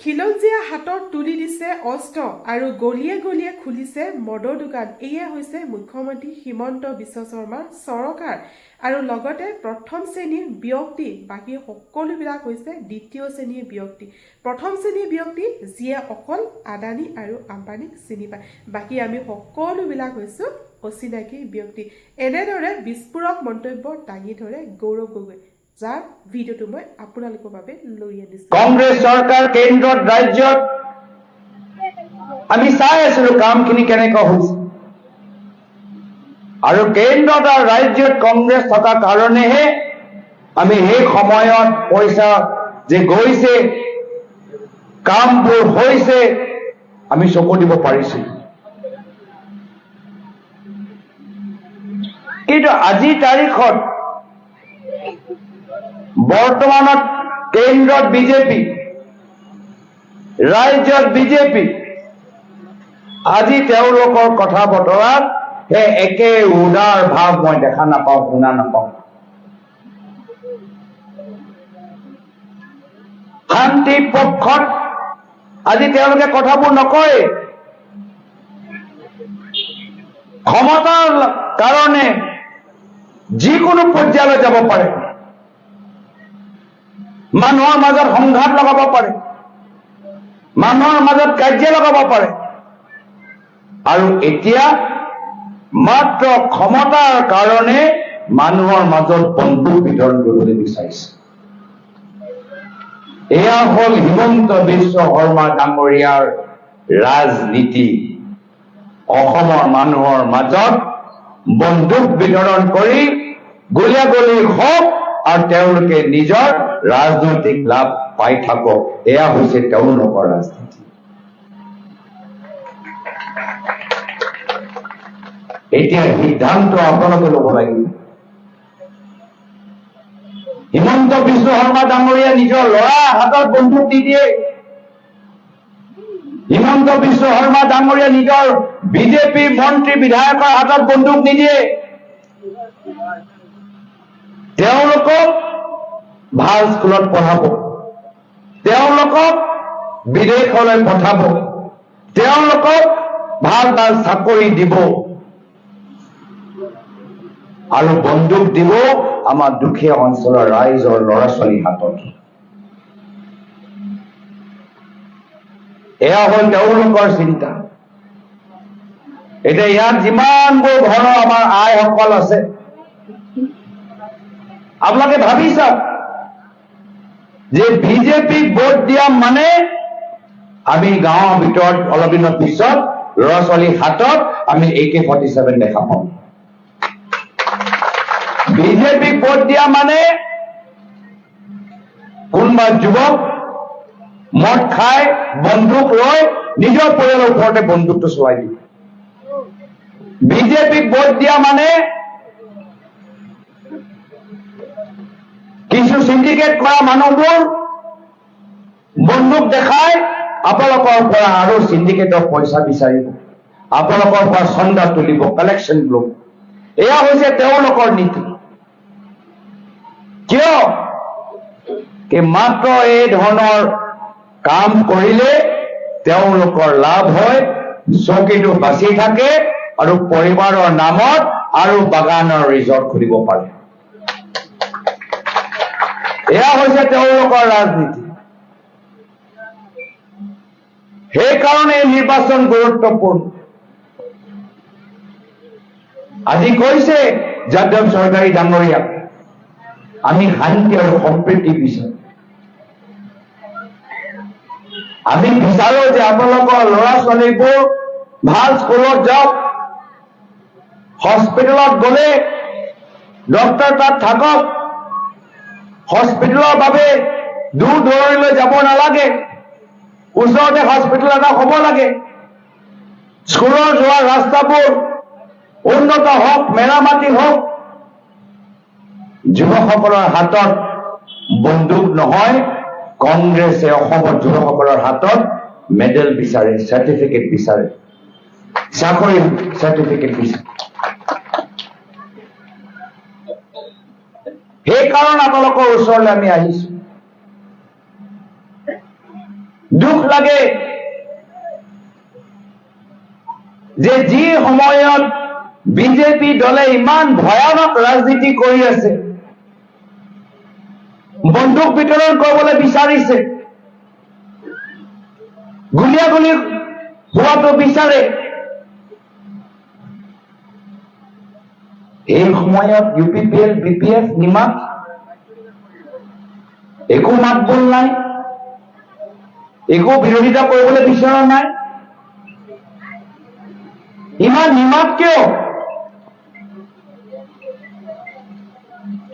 খিলঞ্জীয়া হাতত তুলি দিছে অস্ত্ৰ আৰু গলিয়ে গলিয়ে খুলিছে মদৰ দোকান। এয়ে হৈছে মুখ্যমন্ত্ৰী হিমন্ত বিশ্ব শৰ্মাৰ চৰকাৰ আৰু লগতে প্ৰথম শ্ৰেণীৰ ব্যক্তি। বাকী সকলোবিলাক হৈছে দ্বিতীয় শ্ৰেণীৰ ব্যক্তি। প্ৰথম শ্ৰেণীৰ ব্যক্তি যিয়ে অকল আদানী আৰু আম্বানীক চিনি পায়। বাকী আমি সকলোবিলাক হৈছোঁ অচিনাকি ব্যক্তি। এনেদৰে বিস্ফোৰক মন্তব্য দাঙি ধৰে গৌৰৱ গগৈ যাৰ ভিডিঅ'টো মই আপোনালোকৰ বাবে লৈ আনিছোঁ। কংগ্ৰেছ চৰকাৰ কেন্দ্ৰত ৰাজ্যত আমি চাই আছিলো কামখিনি কেনেকুৱা হৈছে। আৰু কেন্দ্ৰত আৰু ৰাজ্যত কংগ্ৰেছ থকা কাৰণেহে আমি সেই সময়ত পইচা যে গৈছে, কামবোৰ হৈছে, আমি চকু দিব পাৰিছিলো কিন্তু আজিৰ তাৰিখত বৰ্তমানত কেন্দ্ৰত বিজেপি ৰাজ্যত বিজেপি, আজি কথা বতৰাত সেই একে উদাৰ ভাৱ মই দেখা নাপাওঁ, শুনা নাপাওঁ। শান্তি পক্ষত আজি তেওঁলোকে কথাবোৰ নকয়। ক্ষমতাৰ কাৰণে যিকোনো পৰ্যায়লৈ যাব পাৰে। মানুহৰ মাজত সংঘাত লগাব পাৰে। মানুহৰ মাজত কাজিয়া লগাব পাৰে। আৰু এতিয়া মাত্ৰ ক্ষমতাৰ কাৰণে মানুহৰ মাজত বন্ধু বিতৰণ কৰিবলৈ বিচাৰিছে। এয়া হ'ল হিমন্ত বিশ্ব শৰ্মা ডাঙৰীয়াৰ ৰাজনীতি। অসমৰ মানুহৰ মাজত বন্দুক বিতৰণ কৰি গুলীয়াগুলি হওক আৰু তেওঁলোকে নিজৰ ৰাজনৈতিক লাভ পাই থাকক। এয়া হৈছে তেওঁলোকৰ ৰাজনীতি। এতিয়া সিদ্ধান্ত আপোনালোকে ল'ব লাগিব। হিমন্ত বিশ্ব শৰ্মা ডাঙৰীয়া নিজৰ ল'ৰা হাতত বন্দুক দি দিয়ে। হিমন্ত বিশ্ব শৰ্মা ডাঙৰীয়া নিজৰ বিজেপি মন্ত্ৰী বিধায়কৰ হাতত বন্দুক নিদিয়ে। তেওঁলোকক ভাল স্কুলত পঢ়াব। তেওঁলোকক বিদেশলৈ পঠাব। তেওঁলোকক ভাল ভাল চাকৰি দিব। আৰু বন্দুক দিব আমাৰ দুখীয়া অঞ্চলৰ ৰাইজৰ ল'ৰা ছোৱালীৰ হাতত। এয়া হ'ল তেওঁলোকৰ চিন্তা। এতিয়া ইয়াত যিমানবোৰ ঘৰৰ আমাৰ আইসকল আছে আপোনালোকে ভাবি চাওক যে বিজেপিক ভোট দিয়া মানে আমি গাঁৱৰ ভিতৰত অলপ দিনৰ পিছত ল'ৰা ছোৱালীৰ হাতত আমি এ কে ফৰ্টি ছেভেন দেখা পাম। বিজেপিক ভোট দিয়া মানে কোনোবা যুৱক মদ খাই, বন্দুক লৈ নিজৰ পৰিয়ালৰ ওপৰতে বন্দুকটো চলাই দিয়ে। বিজেপিক ভোট দিয়া মানে কিছু চিণ্ডিকেট কৰা মানুহবোৰ বন্দুক দেখাই আপোনালোকৰ পৰা আৰু চিণ্ডিকেটৰ পইচা বিচাৰিব। আপোনালোকৰ পৰা চন্দা তুলিব কালেকশ্যন ল'ব। এয়া হৈছে নীতি। কিয়? মাত্ৰ এই ধৰণৰ কাম কৰিলে তেওঁলোকৰ লাভ হয়, চকীটো বাচি থাকে আৰু পৰিবাৰৰ নামত আৰু বাগানৰ ৰিজৰ্ট খুলিব পাৰে। এয়া হৈছে তেওঁলোকৰ ৰাজনীতি। সেইকাৰণে নিৰ্বাচন গুৰুত্বপূৰ্ণ। আজি কৈছে যাদৱ চৰকাৰী ডাঙৰীয়াক, আমি শান্তি আৰু সম্প্ৰীতি বিচাৰো। আমি বিচাৰো যে আপোনালোকৰ ল'ৰা ছোৱালীবোৰ ভালো স্কুলত যাওক, হস্পিটেলত গ'লে ডক্তৰ তাত থাকক হস্পিটেলৰ বাবে দূৰ দূৰণিলৈ যাব নালাগে। ওচৰতে হস্পিটেল এটা হ'ব লাগে। স্কুলৰ যোৱা ৰাস্তাবোৰ উন্নত হওক, মেৰামতি হওক, যুৱকসকলৰ হাতত বন্দুক নহয়, কংগ্ৰেছে অসমৰ যুৱকসকলৰ হাতত মেডেল বিচাৰে, চাৰ্টিফিকেট বিচাৰে। চাকৰি, চাৰ্টিফিকেট বিচাৰে। সেইকাৰণে আপোনালোকৰ ওচৰলৈ আমি আহিছো দুখ লাগে যে যি সময়ত বিজেপি দলে ইমান ভয়ানক ৰাজনীতি কৰি আছে, বন্দুক বিতৰণ কৰিবলৈ বিচাৰিছে, গুলীয়াগুলী হোৱাটো বিচাৰে। এই সময়ত U P P L B P F নিমাত একো মাত বোল নাই একো বিৰোধিতা কৰিবলৈ বিচৰা নাই। ইমান নিমাত কিয়?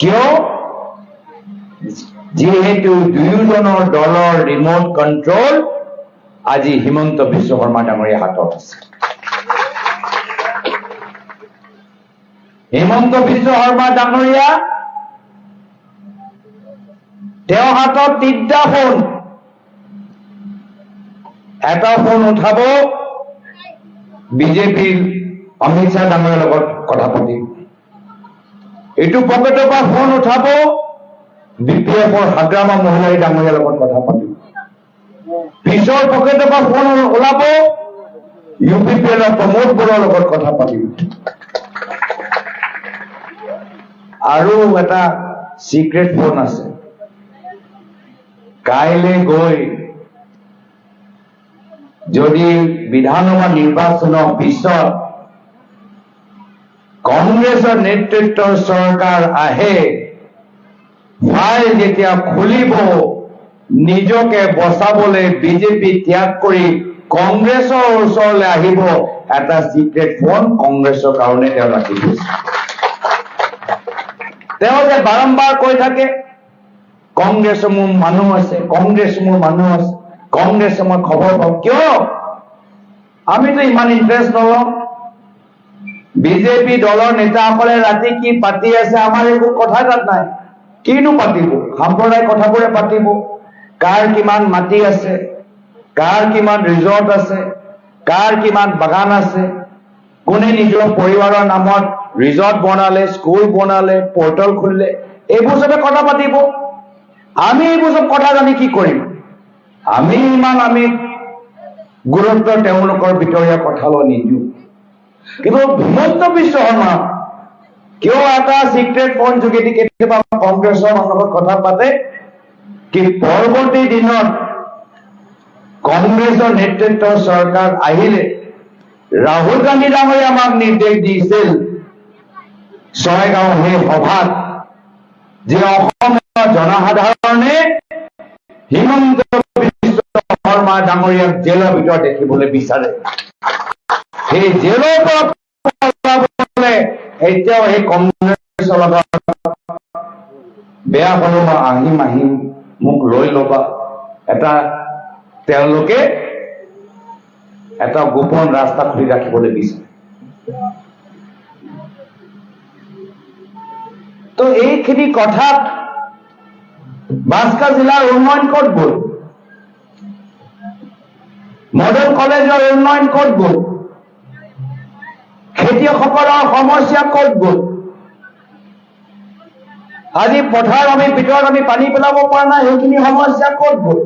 কিয়? যিহেতু দুয়োজনৰ দলৰ ৰিমট কণ্ট্ৰল আজি হিমন্ত বিশ্ব শৰ্মা ডাঙৰীয়া হাতত আছে। হিমন্ত বিশ্ব শৰ্মা ডাঙৰীয়া। হাতত তিনিটা ফোন। এটা ফোন উঠাব। বিজেপিৰ অমিত শ্বাহ ডাঙৰীয়াৰ কথা পাতিম এইটো পকেটৰ পৰা ফোন উঠাব। বি পি এফৰ হাগ্ৰামা ডাঙৰীয়াৰ লগত কথা পাতিম পিছৰ পকেটৰ পৰা ফোন ওলাব। ইউ পি পি এলৰ প্ৰমোদ বৰুৱাৰ লগত কথা পাতিম আৰু এটা চিক্ৰেট ফোন আছে। কাইলৈ গৈ যদি বিধানসভা নিৰ্বাচনৰ পিছত কংগ্ৰেছৰ নেতৃত্বৰ চৰকাৰ আহে ফাইল যেতিয়া খুলিব, নিজকে বচাবলৈ বিজেপি ত্যাগ কৰি কংগ্ৰেছৰ ওচৰলৈ আহিব, এটা চিক্ৰেট ফোন কংগ্ৰেছৰ কাৰণে তেওঁ ৰাখি থৈছে। তেওঁ যে বাৰম্বাৰ কৈ থাকে? কংগ্ৰেছৰ মোৰ মানুহ আছে কংগ্ৰেছ মোৰ মানুহ আছে কংগ্ৰেছে মই খবৰ পাওঁ। কিয়? আমিতো ইমান ইণ্টাৰেষ্ট নলওঁ। বিজেপি দলৰ নেতাসকলে ৰাতি কি পাতি আছে আমাৰ একো কথা তাত নাই। কিনো পাতিব? সাম্প্ৰদায়িক কথাবোৰে পাতিব। কাৰ কিমান মাটি আছে? কাৰ কিমান ৰিজৰ্ট আছে? কাৰ কিমান বাগান আছে? কোনে নিজৰ পৰিবাৰৰ নামত ৰিজৰ্ট বনালে স্কুল বনালে পৰ্টেল খুলিলে, এইবোৰ চবে কথা পাতিব। আমি এইবোৰ চব কথা জানি কি কৰিম? আমি ইমান, আমি গুৰুত্ব তেওঁলোকৰ ভিতৰীয়া কথালৈ নিদিওঁ। কিন্তু হিমন্ত বিশ্ব শৰ্মা কিয় এটা চিক্ৰেট ফোন যোগেদি কেতিয়াবা কংগ্ৰেছৰ লগত কথা পাতে কি পৰৱৰ্তী দিনত কংগ্ৰেছৰ নেতৃত্বৰ চৰকাৰ আহিলে, ৰাহুল গান্ধী ডাঙৰীয়া আমাক নিৰ্দেশ দিছিল ছয়গাঁও সেই সভাত যে অসমৰ জনসাধাৰণে হিমন্ত বিশ্ব শৰ্মা ডাঙৰীয়াক জেলৰ ভিতৰত দেখিবলৈ বিচাৰে সেই জেলৰ পৰা এতিয়াও সেই কংগ্ৰেছৰ লগত বেয়া পালো আহিম আহিম মোক লৈ ল'বা। এটা তেওঁলোকে এটা গোপন ৰাস্তা খুলি ৰাখিবলৈ বিচাৰে। তো এইখিনি কথাত বাস্কা জিলাৰ উন্নয়ন গ'ল মডেল কলেজৰ উন্নয়ন গ'ল খেতিয়কসকলৰ সমস্যা গ'ল আজি পথাৰ আমি, ভিতৰত আমি পানী পেলাব পৰা নাই, সেইখিনি সমস্যা ক'ত গ'ল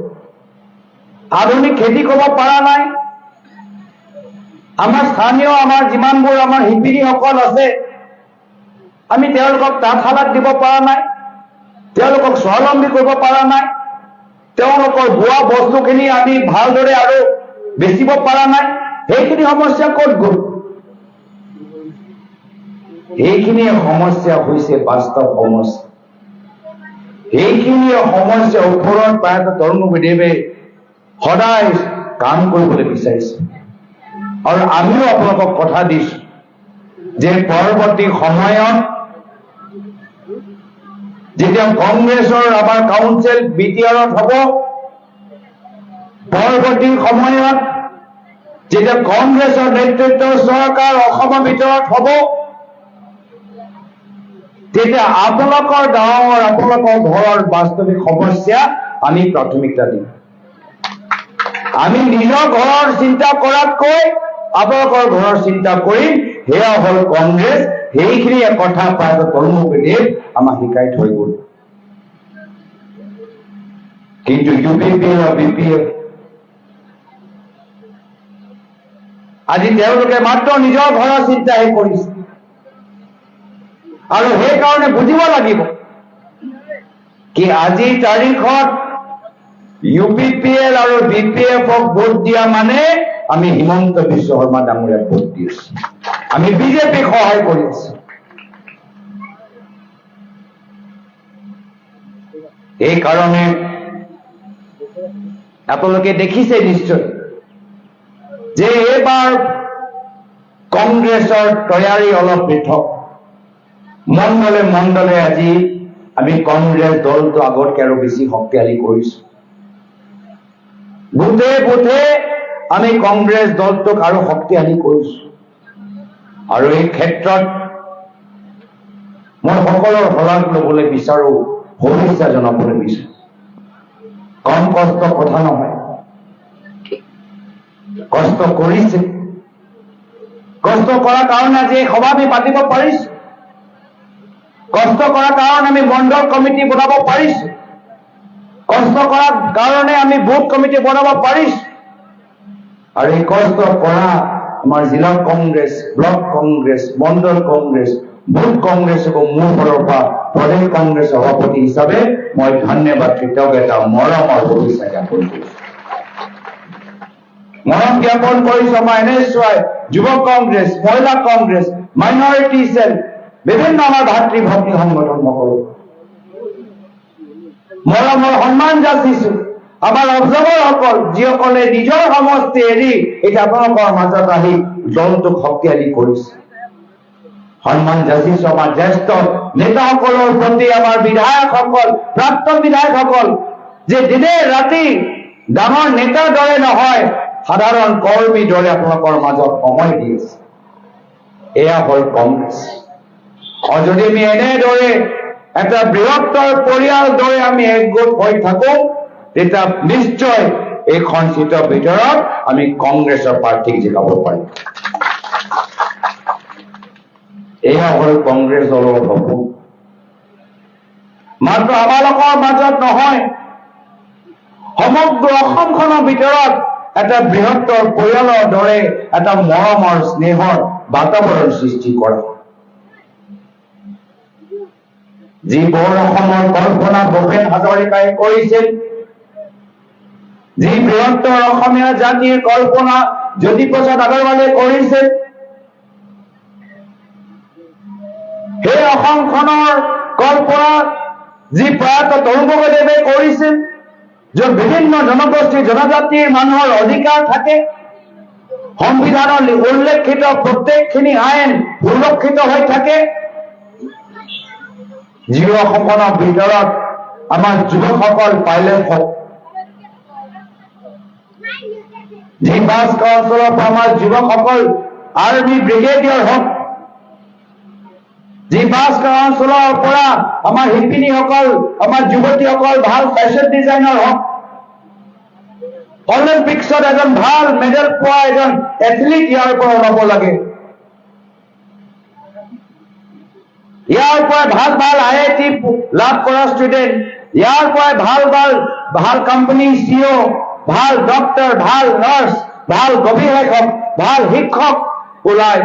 আধুনিক খেতি কৰিব পৰা নাই। আমাৰ স্থানীয়, আমাৰ যিমানবোৰ আমাৰ শিপিনীসকল আছে আমি তেওঁলোকক তাঁতশালত দিব পৰা নাই, তেওঁলোকক স্বাৱলম্বী কৰিব পৰা নাই, তেওঁলোকৰ বোৱা বস্তুখিনি আমি ভালদৰে আৰু বেচিব পৰা নাই, সেইখিনি সমস্যা ক'ত গ'ল? সেইখিনি সমস্যা হৈছে বাস্তৱ সমস্যা। সেইখিনি সমস্যাৰ ওপৰত প্ৰায় তৰুণ গদেৱে সদায় কাম কৰিবলৈ বিচাৰিছে। আৰু আমিও আপোনালোকক কথা দিছো যে পৰৱৰ্তী সময়ত যেতিয়া কংগ্ৰেছৰ আমাৰ কাউন্সিল বি টি আৰত হ'ব, পৰৱৰ্তী সময়ত যেতিয়া কংগ্ৰেছৰ নেতৃত্বৰ চৰকাৰ অসমৰ ভিতৰত হ'ব, তেতিয়া আপোনালোকৰ গাঁৱৰ, আপোনালোকৰ ঘৰৰ বাস্তৱিক সমস্যা আমি প্ৰাথমিকতা দিম। আমি নিজৰ ঘৰৰ চিন্তা কৰাতকৈ আপোনালোকৰ ঘৰৰ চিন্তা কৰিম। সেয়া হ'ল কংগ্ৰেছ সেইখিনি কথা প্ৰায় কৰ্মপেটিয়ে আমাক শিকাই থৈ গ'ল। কিন্তু U P P L B P L আজি তেওঁলোকে মাত্ৰ নিজৰ ঘৰৰ চিন্তাহে কৰিছে। আৰু সেইকাৰণে বুজিব লাগিব কি আজিৰ তাৰিখত ইউ পি পি এল আৰু বি পি এফক ভোট দিয়া মানে আমি হিমন্ত বিশ্ব শৰ্মা ডাঙৰীয়াক ভোট দিছো। আমি বিজেপিক সহায় কৰি আছো এইকাৰণে আপোনালোকে দেখিছে নিশ্চয় যে এইবাৰ কংগ্ৰেছৰ তৈয়াৰী অলপ পৃথক। মণ্ডলে মণ্ডলে আজি আমি কংগ্ৰেছ দলটো আগতকে আৰু বেছি শক্তিশালী কৰিছো। বুথে বুথে আমি কংগ্ৰেছ দলটোক আৰু শক্তিশালী কৰিছো। আৰু এই ক্ষেত্ৰত মই সকলৰ শলাগ ল'বলৈ বিচাৰো শুভেচ্ছা জনাবলৈ বিচাৰো। কম কষ্ট কথা নহয়। কষ্ট কৰিছে। কষ্ট কৰাৰ কাৰণে আজি এই সভা আমি পাতিব পাৰিছো। কষ্ট কৰাৰ কাৰণে আমি মণ্ডল কমিটি বনাব পাৰিছো। কষ্ট কৰাৰ কাৰণে আমি বুথ কমিটি বনাব পাৰিছো। আৰু এই কষ্ট কৰা আমাৰ জিলা কংগ্ৰেছ, ব্লক কংগ্ৰেছ, মণ্ডল কংগ্ৰেছ, বুথ কংগ্ৰেছকো মোৰ ফালৰ পৰা প্ৰদেশ কংগ্ৰেছ সভাপতি হিচাপে মই ধন্যবাদ কৃতজ্ঞতা মৰমৰ শুভেচ্ছা জ্ঞাপন কৰিছো। মৰম জ্ঞাপন কৰিছো আমাৰ এন এছ ৱাই যুৱ কংগ্ৰেছ, মহিলা কংগ্ৰেছ মাইনৰিটি চেল বিভিন্ন আমাৰ ভাতৃ ভগ্নী সংগঠনসকল মৰমৰ সন্মান যাচিছো। আমাৰ অবজাৰ্ভাৰসকল যিসকলে নিজৰ সমষ্টি এৰি এতিয়া আপোনালোকৰ মাজত আহি দলটোক শক্তিশালী কৰিছে। সন্মান যাচিছো আমাৰ জ্যেষ্ঠ নেতাসকলৰ প্ৰতি আমাৰ বিধায়কসকল, প্ৰাক্তন বিধায়কসকল, যে দিনে ৰাতি ডাঙৰ নেতাৰ দৰে নহয়, সাধাৰণ কৰ্মীৰ দৰে আপোনালোকৰ মাজত সময় দি আছে। এয়া হ'ল কংগ্ৰেছ। আৰু যদি আমি এনেদৰে এটা বৃহত্তৰ পৰিয়াল দৰে আমি একগোট হৈ থাকো তেতিয়া নিশ্চয় এইখন চিটৰ ভিতৰত আমি কংগ্ৰেছৰ প্ৰাৰ্থীক জিকাব পাৰিম এয়া হ'ল কংগ্ৰেছ দলৰ সপোন মাত্ৰ আমালোকৰ মাজত নহয়। সমগ্ৰ অসমখনৰ ভিতৰত এটা বৃহত্তৰ পৰিয়ালৰ দৰে এটা মৰমৰ স্নেহৰ বাতাবৰণ সৃষ্টি কৰা। যি বৰ অসমৰ কল্পনা ভূপেন হাজৰিকাই কৰিছিল যি বৃহত্তৰ অসমীয়া জাতিৰ কল্পনা জ্যোতিপ্ৰসাদ আগৰৱালে কৰিছিল সেই অসমখনৰ কল্পনা যি প্ৰয়াত তৰুণ গগৈদেৱে কৰিছিল য'ত বিভিন্ন জনগোষ্ঠী, জনজাতিৰ মানুহৰ অধিকাৰ থাকে, সংবিধানত উল্লেখিত প্ৰত্যেকখিনি আইন সুৰক্ষিত হৈ থাকে যিসকলৰ ভিতৰত আমাৰ যুৱকসকল পাইলট বাছ অঞ্চলৰ পৰা আমাৰ যুৱকসকল আৰ্মি ব্ৰিগেডিয়াৰ হওক বাছ অঞ্চলৰ পৰা আমাৰ শিপিনীসকল আমাৰ যুৱতীসকল ভাল ফেশ্বন ডিজাইনাৰ হওক অলিম্পিক্সত এজন ভাল মেডেল পোৱা এজন এথলিট ইয়াৰ পৰা ওলাব লাগে। ইয়াৰ পৰা ভাল ভাল আই আই টি লাভ কৰা ষ্টুডেণ্ট ইয়াৰ পৰাই ভাল ভাল ভাল কোম্পানী চিঅ ভাল ডক্তৰ ভাল নাৰ্ছ ভাল গৱেষক ভাল শিক্ষক ওলায়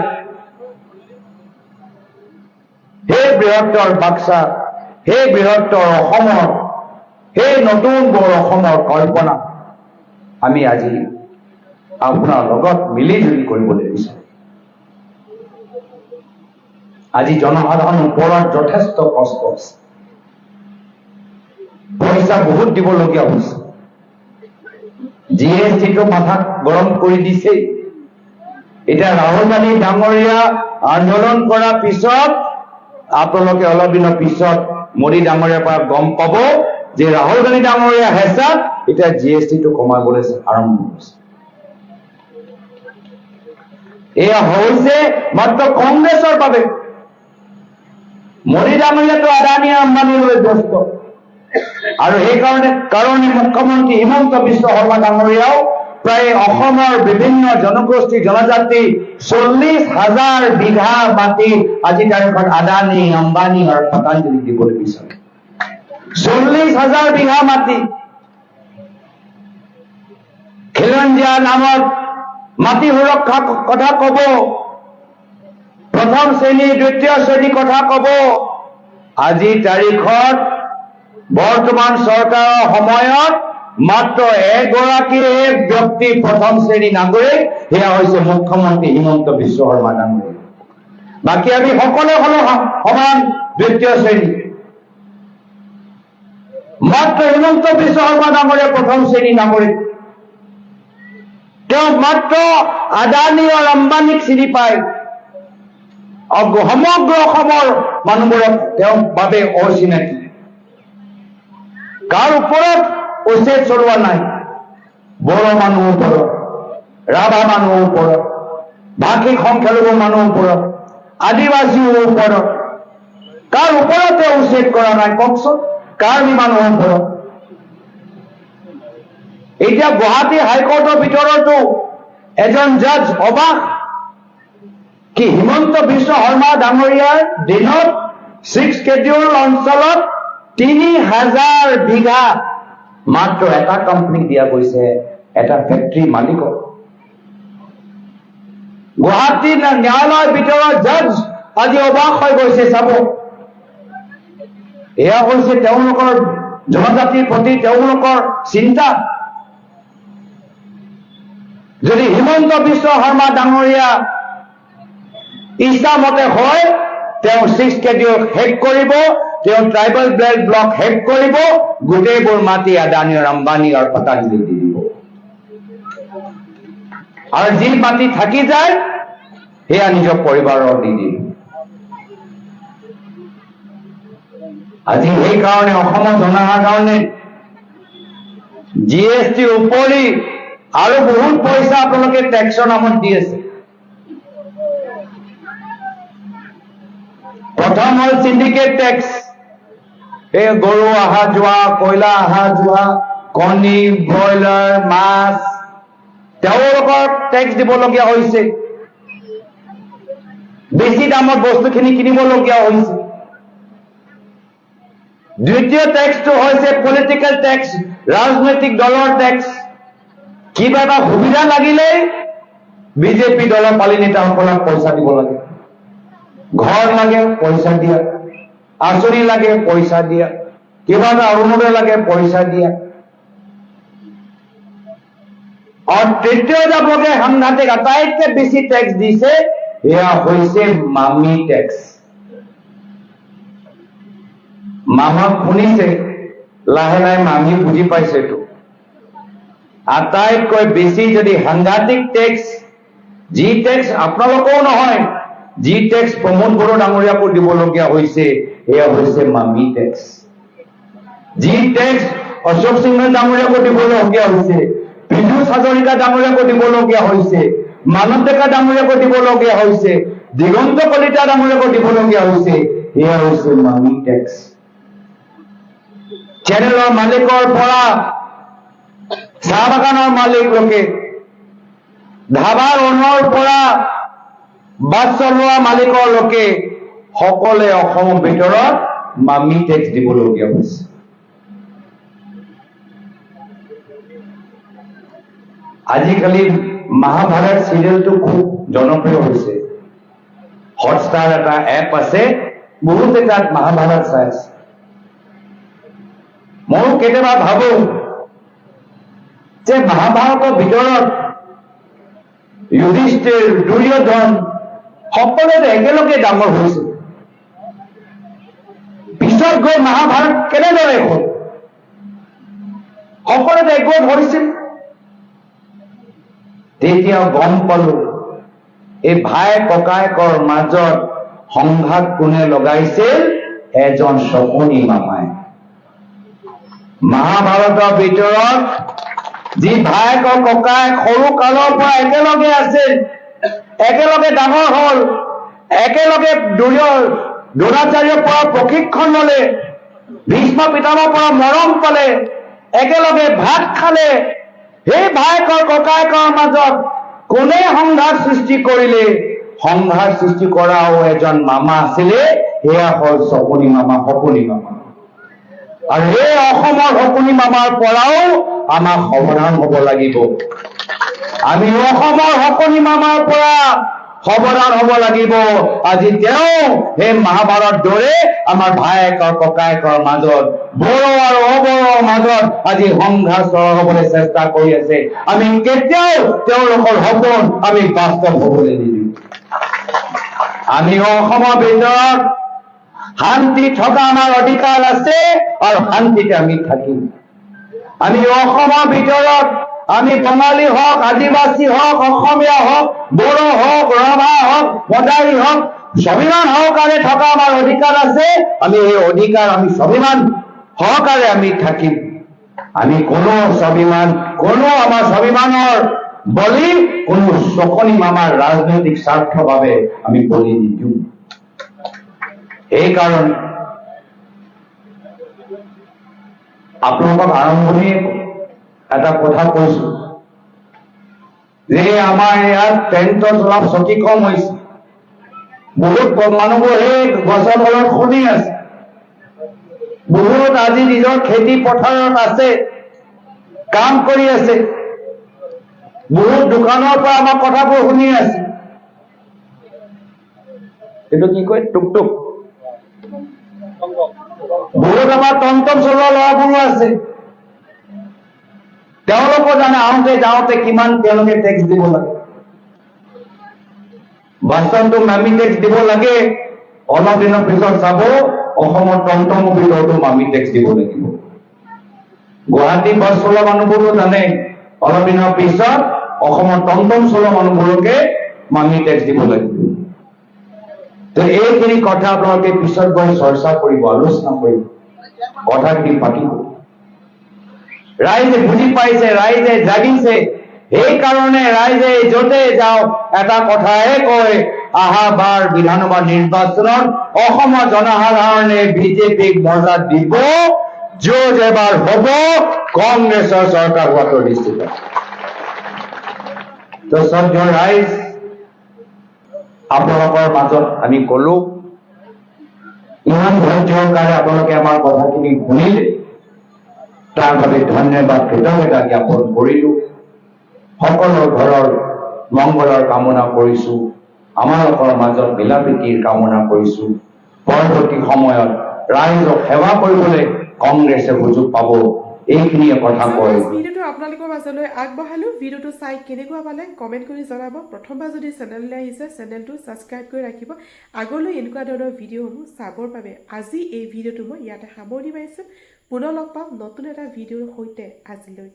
সেই বৃহত্তৰ বাক্সা সেই বৃহত্তৰ অসমৰ সেই নতুন বৰ অসমৰ কল্পনা। আমি আজি আপোনাৰ লগত মিলি জুলি কৰিবলৈ বিচাৰোঁ। আজি জনসাধাৰণৰ ওপৰত যথেষ্ট কষ্ট আছে পইচা বহুত দিবলগীয়া হৈছে। জি এছ টিটো মাথাত গৰম কৰি দিছে। এতিয়া ৰাহুল গান্ধী ডাঙৰীয়া আন্দোলন কৰাৰ পিছত আপোনালোকে অলপ দিনৰ পিছত মোদী ডাঙৰীয়াৰ পৰা গম পাব যে ৰাহুল গান্ধী ডাঙৰীয়া হেঁচাত এতিয়া জি এছ টিটো কমাবলৈ আৰম্ভ কৰিছে এয়া হৈছে মাত্ৰ কংগ্ৰেছৰ বাবে। মোদী ডাঙৰীয়াটো আদানী আম্বানীলৈ ব্যস্ত। আৰু সেইকাৰণে কাৰণে মুখ্যমন্ত্ৰী হিমন্ত বিশ্ব শৰ্মা ডাঙৰীয়াও প্ৰায় অসমৰ বিভিন্ন জনগোষ্ঠী, জনজাতি চল্লিশ হাজাৰ বিঘা মাটি আজি তাৰিখত আদানী, আম্বানী আৰু পতঞ্জলি দিবলৈ বিচাৰে। চল্লিশ হাজাৰ বিঘা মাটি। খিলঞ্জীয়া নামত মাটি সুৰক্ষা কথা কব। প্ৰথম শ্ৰেণী দ্বিতীয় শ্ৰেণী কথা কব। আজিৰ তাৰিখত বৰ্তমান চৰকাৰৰ সময়ত মাত্ৰ এগৰাকীহে ব্যক্তি প্ৰথম শ্ৰেণী নাগৰিক সেয়া হৈছে মুখ্যমন্ত্ৰী হিমন্ত বিশ্ব শৰ্মা ডাঙৰীয়া বাকী আমি সকলোৱে হলো সম- সমান দ্বিতীয় শ্ৰেণী। মাত্ৰ হিমন্ত বিশ্ব শৰ্মা ডাঙৰীয়া প্ৰথম শ্ৰেণী নাগৰিক। তেওঁ মাত্ৰ আদানী আৰু আম্বানীক চিনি পায়। সমগ্ৰ অসমৰ মানুহবোৰক তেওঁৰ বাবে অচিনাকি। কাৰ ওপৰত উচ্ছেদ চলোৱা নাই। বড়ো মানুহৰ ওপৰত ৰাভা মানুহৰ ওপৰত ভাষিক সংখ্যালঘু মানুহৰ ওপৰত আদিবাসীৰ ওপৰত কাৰ ওপৰত উচ্ছেদ কৰা নাই কওকচোন কাৰ্বি মানুহৰ ওপৰত এতিয়া গুৱাহাটী হাইকোৰ্টৰ ভিতৰতো এজন জাজ অবাক কি হিমন্ত বিশ্ব শৰ্মা ডাঙৰীয়াৰ দিনত ছিক্স কেডিউল অঞ্চলত তিনি হাজাৰ বিঘা মাত্ৰ এটা কোম্পানীক দিয়া গৈছে, এটা ফেক্টৰী মালিকক গুৱাহাটী ন্যায়ালয়ৰ ভিতৰত জাজ আজি অবাক হৈ গৈছে, চাব। এয়া হৈছে তেওঁলোকৰ জনজাতিৰ প্ৰতি তেওঁলোকৰ চিন্তা। যদি হিমন্ত বিশ্ব শৰ্মা ডাঙৰীয়া ইচ্ছামতে হয়, তেওঁ ছিক্স শেষ কৰিব তেওঁ ট্ৰাইবেল ব্লেড ব্লক শেষ কৰিব গোটেইবোৰ মাটি আদানী আম্বানী আৰু পতাঞ্জলি দি দিব। আৰু যি মাটি থাকি যায়, সেয়া নিজৰ পৰিবাৰৰ দি দিব আজি সেইকাৰণে অসমৰ জনসাধাৰণে জি এছ টিৰ উপৰি আৰু বহুত পইচা আপোনালোকে টেক্সৰ নামত দি আছে। প্ৰথম হ'ল চিণ্ডিকেট টেক্স এই গৰু অহা যোৱা কয়লা অহা যোৱা কণী, ব্ৰইলাৰ, মাছ তেওঁলোকক টেক্স দিবলগীয়া হৈছে। বেছি দামত বস্তুখিনি কিনিবলগীয়া হৈছে। দ্বিতীয় টেক্সটো হৈছে পলিটিকেল টেক্স ৰাজনৈতিক দলৰ টেক্স কিবা এটা সুবিধা লাগিলেই বিজেপি দলৰ পালি নেতাসকলক পইচা দিব লাগে। ঘৰ লাগে, পইচা দিয়া। আঁচনি লাগে পইচা দিয়া। কিবা এটা লাগে পইচা দিয়া। আৰু তৃতীয় আপোনালোকে সাংঘাতিক আটাইতকৈ বেছি টেক্স দিছে, এয়া হৈছে মামি টেক্স মামাক শুনিছে, লাহে লাহে মামী বুজি পাইছে এইটো আটাইতকৈ বেছি যদি সাংঘাতিক টেক্স যি টেক্স আপোনালোকেও নহয়, যি টেক্স প্ৰমোদ বড়ো ডাঙৰীয়াকো দিবলগীয়া হৈছে সেয়া হৈছে মামি টেক্স যি টেক্স অশোক সিংহ ডাঙৰীয়াকো দিবলগীয়া হৈছে। বিজু হাজৰিকা ডাঙৰীয়াকো দিবলগীয়া হৈছে। মানৱ ডেকা ডাঙৰীয়াকো দিবলগীয়া হৈছে। দিগন্ত কলিতা ডাঙৰীয়াকো দিবলগীয়া হৈছে। সেয়া হৈছে মামি টেক্স চেনেলৰ মালিকৰ পৰা চাহ বাগানৰ মালিকলৈকে, ধাবাৰ অনৰ পৰা বাছ চলোৱা মালিকলৈকে সকলোৱে অসমৰ ভিতৰত মামি টেক্স দিবলগীয়া হৈছে। আজিকালি মহাভাৰত চিৰিয়েলটো খুব জনপ্ৰিয় হৈছে। হটষ্টাৰ এটা এপ আছে, বহুতে তাত মহাভাৰত চাই আছে। ময়ো কেতিয়াবা ভাবো যে মহাভাৰতৰ ভিতৰত যুধিষ্ঠিৰ, দুৰ্যোধন, সকলোৱে একেলগে ডাঙৰ হৈছিল পিছত গৈ মহাভাৰত কেনেদৰে হ'ল সকলোৱে একগোট হৈছিল তেতিয়া গম পালো এই ভাই ককায়েকৰ মাজত সংঘাত কোনে লগাইছিল? এজন শকুনি মামাই। মহাভাৰতৰ ভিতৰত যি ভায়েক ককায়েক সৰু কালৰ পৰা একেলগে আছিল, একেলগে ডাঙৰ হ'ল, একেলগে দুৰ্য- দ্ৰোণাচাৰ্যৰ পৰা প্ৰশিক্ষণ ললে ভীষ্ম পিতামৰ পৰা মৰম পালে একেলগে ভাত খালে সেই ভায়েকৰ ককায়েকৰ মাজত কোনে সংঘাত সৃষ্টি কৰিলে? সংঘাত সৃষ্টি কৰাও এজন মামা আছিলে সেয়া হ'ল চকুনি মামা সপনি মামা। আৰু এই অসমৰ শকুনি মামাৰ পৰাও আমাক সাৱধান হ'ব লাগিব। আমি অসমৰ শকনি মামাৰ পৰা সাৱধান হ'ব লাগিব। আজি তেওঁ সেই মহাভাৰত দৰে আমাৰ ভায়েকৰ ককায়েকৰ মাজত। বড়ো আৰু অবড়োৰ মাজত আজি সংঘাত চলাবলৈ চেষ্টা কৰি আছে। আমি কেতিয়াও তেওঁলোকৰ সপোন আমি বাস্তৱ হ'বলৈ নিদিওঁ। আমি অসমৰ ভিতৰত শান্তি থকা আমাৰ অধিকাৰ আছে আৰু শান্তিতে আমি থাকিম। আমি অসমৰ ভিতৰত আমি বঙালী হওক আদিবাসী হওক অসমীয়া হওক বড়ো হওক ৰাভা হওক মদাৰী হওক স্বাভিমান সহকাৰে থকা আমাৰ অধিকাৰ আছে, আমি এই অধিকাৰ, আমি স্বাভিমান সহকাৰে আমি থাকিম। আমি কোনো স্বাভিমান, কোনো আমাৰ স্বাভিমানৰ বলি, কোনো চকনি মামাৰ ৰাজনৈতিক স্বাৰ্থৰ বাবে আমি বলি নিদিওঁ। সেইকাৰণে আপোনালোকক আৰম্ভণি এটা কথা কৈছো। যে আমাৰ ইয়াত টেণ্টত অলপ চকী কম হৈছে। বহুত মানুহবোৰ সেই গছৰ তলত শুনি আছে। বহুত আজি নিজৰ খেতি পথাৰত আছে, কাম কৰি আছে। বহুত দোকানৰ পৰা আমাৰ কথাবোৰ শুনি আছে। এইটো কি কয়? টুক টুক। বহুত আমাৰ টমটম চলোৱা ল'ৰাবোৰো আছে। তেওঁলোকো জানে আহোঁতে যাওঁতে কিমান তেওঁলোকে টেক্স দিব লাগে। বাছনটো মামি টেক্স দিব লাগে। অলপ দিনৰ পিছত চাব অসমৰ টমটমৰ ভিতৰতো মামি টেক্স দিব লাগিব। গুৱাহাটী বাছ চলোৱা মানুহবোৰো জানে অলপ দিনৰ পিছত অসমৰ টমটম চলোৱা মানুহবোৰকে মামি টেক্স দিব লাগিব। তো এইখিনি কথা আপোনালোকে পিছত গৈ চৰ্চা কৰিব আলোচনা কৰিব। কথাখিনি পাতিব। ৰাইজে বুজি পাইছে ৰাইজে জাগিছে। সেইকাৰণে ৰাইজে য'তে যাওক এটা কথাহে কয় আহাবাৰ বিধানসভা নিৰ্বাচনত অসমৰ জনসাধাৰণে বিজেপিক মজা দিব য'ত এবাৰ হ'ব, কংগ্ৰেছৰ চৰকাৰ হোৱাটো নিশ্চিত। তো শ্ৰদ্ধেয় ৰাইজ, আপোনালোকৰ মাজত আমি কলো, ইমান ধৈৰ্য সহকাৰে আপোনালোকে আমাৰ কথাখিনি শুনিলে। তাৰ বাবে ধন্যবাদ কৃতজ্ঞতা জ্ঞাপন কৰিলো। সকলো ঘৰৰ মংগলৰ কামনা কৰিছো। আমালোকৰ মাজত মিলা প্ৰীতিৰ কামনা কৰিছো। পৰৱৰ্তী সময়ত ৰাইজক সেৱা কৰিবলৈ কংগ্ৰেছে সুযোগ পাব। এইখিনিয়ে কথা কয় ভিডিঅ'টো আপোনালোকৰ মাজলৈ আগবঢ়ালোঁ। ভিডিঅ'টো চাই কেনেকুৱা পালে কমেণ্ট কৰি জনাব। প্ৰথমবাৰ যদি চেনেললৈ আহিছে চেনেলটো ছাবস্ক্ৰাইব কৰি ৰাখিব। আগলৈ এনেকুৱা ধৰণৰ ভিডিঅ'সমূহ চাবৰ বাবে আজি এই ভিডিঅ'টো মই ইয়াতে সামৰণি মাৰিছোঁ। পুনৰ লগ পাম নতুন এটা ভিডিঅ'ৰ সৈতে আজিলৈ।